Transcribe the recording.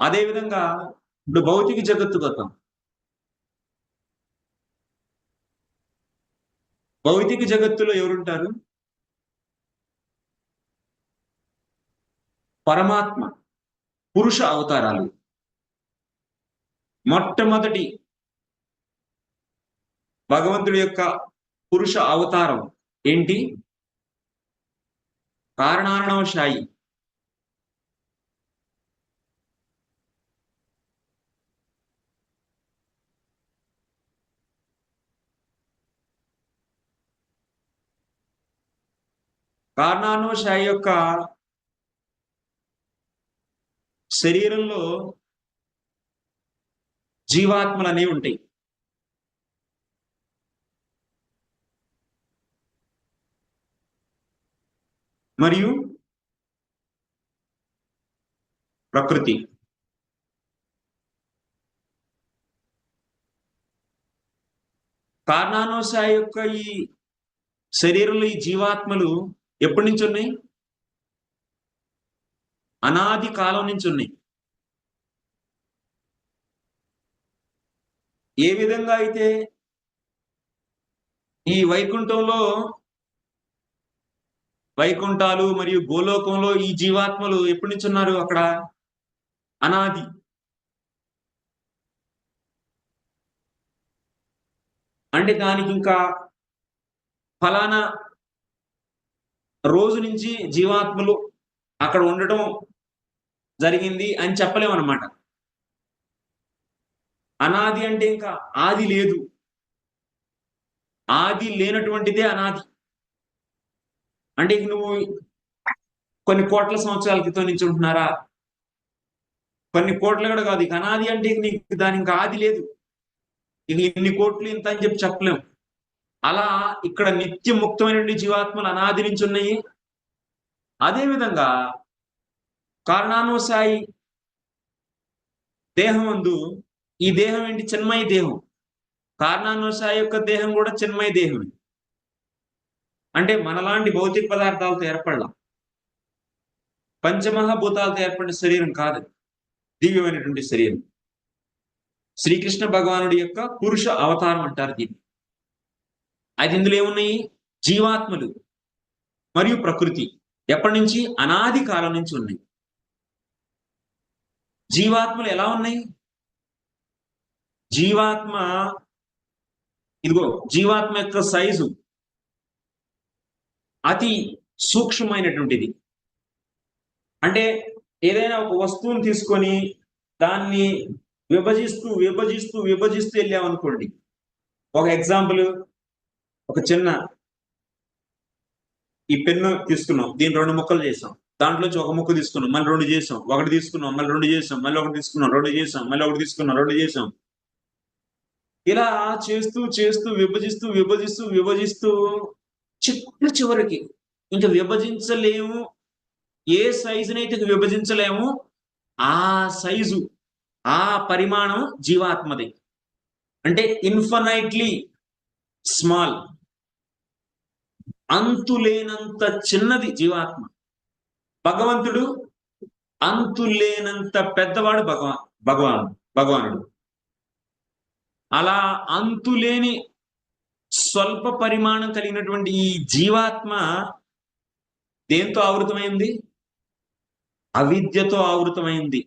అదేవిధంగా ఇప్పుడు భౌతిక జగత్తు గతం. భౌతిక జగత్తులో ఎవరుంటారు? పరమాత్మ పురుష అవతారాలు. మొట్టమొదటి భగవంతుడి యొక్క పురుష అవతారం ఏంటి? కారణారణవశాయి కారణానుశాయి యొక్క శరీరంలో జీవాత్మలు అనేవి ఉంటాయి. మరియు ప్రకృతి. కారణానుసాయ యొక్క ఈ శరీరంలో ఈ జీవాత్మలు ఎప్పటి నుంచి ఉన్నాయి? అనాది కాలం నుంచి ఉన్నాయి. ఏ విధంగా అయితే ఈ వైకుంఠంలో వైకుంఠాలు మరియు గోలోకంలో ఈ జీవాత్మలు ఎప్పటి నుంచి ఉన్నారు అక్కడ? అనాది. అంటే దానికి ఇంకా ఫలానా రోజు నుంచి జీవాత్మలు అక్కడ ఉండటం జరిగింది అని చెప్పలేమన్నమాట. అనాది అంటే ఇంకా ఆది లేదు. ఆది లేనటువంటిదే అనాది. అంటే నువ్వు కొన్ని కోట్ల సంవత్సరాల క్రితం నుంచి ఉంటున్నారా? కొన్ని కోట్ల కూడా కాదు ఇక అనాది అంటే నీకు దాని ఇంకా ఆది లేదు. ఇక ఇన్ని కోట్లు ఇంత అని చెప్పి చెప్పలేం. అలా ఇక్కడ నిత్య ముక్తమైన జీవాత్మలు అనాది నుంచి ఉన్నాయి అదేవిధంగా కారణానుసాయి దేహం అందు ఈ దేహం ఏంటి? చిన్మయ దేహం. కారణానుసాయి యొక్క దేహం కూడా చిన్మయ దేహం అంటే మనలాంటి భౌతిక పదార్థాలతో ఏర్పడలా. పంచమహాభూతాలతో ఏర్పడిన శరీరం కాదు. దివ్యమైనటువంటి శరీరం. శ్రీకృష్ణ భగవానుడి యొక్క పురుష అవతారం అంటారు దీన్ని. అయితే ఇందులో ఏమున్నాయి? జీవాత్మలు మరియు ప్రకృతి. ఎప్పటి నుంచి? అనాది కాలం నుంచి ఉన్నాయి. జీవాత్మలు ఎలా ఉన్నాయి? జీవాత్మ ఇదిగో జీవాత్మ యొక్క సైజు అతి సూక్ష్మమైనటువంటిది. అంటే ఏదైనా ఒక వస్తువును తీసుకొని దాన్ని విభజిస్తూ విభజిస్తూ విభజిస్తూ వెళ్ళామనుకోండి. ఒక ఎగ్జాంపుల్ ఒక చిన్న ఈ పెన్ను తీసుకున్నాం. దీని రెండు ముక్కలు చేసాం. దాంట్లోంచి ఒక ముక్క తీసుకున్నాం. మళ్ళీ రెండు చేసాం. ఒకటి తీసుకున్నాం. మళ్ళీ రెండు చేసాం. మళ్ళీ ఒకటి తీసుకున్నాం. రెండు చేసాం. మళ్ళీ ఒకటి తీసుకున్నాం. రెండు చేసాం. ఇలా చేస్తూ చేస్తూ విభజిస్తూ విభజిస్తూ విభజిస్తూ చిట్ట చివరికి ఇంకా విభజించలేము. ఏ సైజునైతే విభజించలేము ఆ సైజు ఆ పరిమాణం జీవాత్మది. అంటే ఇన్ఫనైట్లీ స్మాల్ అంతులేనంత చిన్నది జీవాత్మ. భగవంతుడు అంతులేనంత పెద్దవాడు భగవాన్ భగవాన్ భగవానుడు. అలా అంతులేని స్వల్ప పరిమాణం కలిగినటువంటి ఈ జీవాత్మ దేంతో ఆవృతమైంది? అవిద్యతో ఆవృతమైంది.